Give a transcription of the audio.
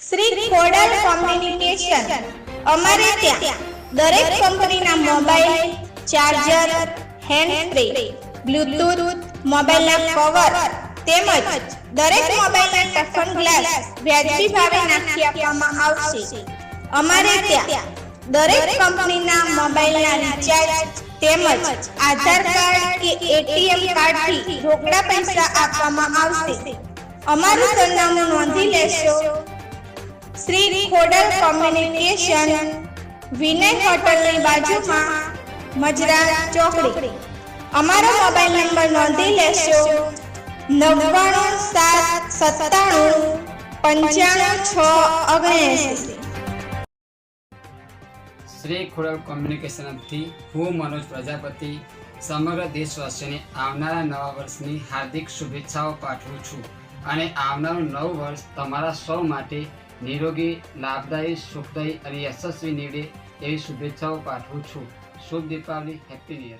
Khodal communication. અમારે ત્યાં દરેક કંપનીના mobile, charger hand free bluetooth મોબાઈલના કવર તેમજ દરેક મોબાઈલના ટફન ગ્લાસ વ્યાજબી ભાવે નાખી આપવામાં આવશે. અમારે ત્યાં દરેક કંપનીના મોબાઈલના રિચાર્જ તેમજ આધાર કાર્ડ કે એટીએમ કાર્ડથી રોકડા પૈસા આપવામાં આવશે. અમારું સરનામું નોંધી લેશો. શ્રી હોટલ કોમ્યુનિકેશન વિનય હોટલની બાજુમાં મજરા ચોકડી. અમારો મોબાઈલ નંબર નોંધી લેશો. નવ્વાણું સાત સત્તાણું પંચાણું છ ઓગણએંસી. શ્રી ખોડલ કોમ્યુનિકેશનથી હું મનોજ પ્રજાપતિ, સમગ્ર દેશવાસીઓને આવનારા નવા વર્ષની હાર્દિક શુભેચ્છાઓ પાઠવું છું. અને આવનારું નવું વર્ષ તમારા સૌ માટે નિરોગી, લાભદાયી, સુખદાયી અને યશસ્વી નીવડે એવી શુભેચ્છાઓ પાઠવું છું. શુભ દીપાવલી. Happy new year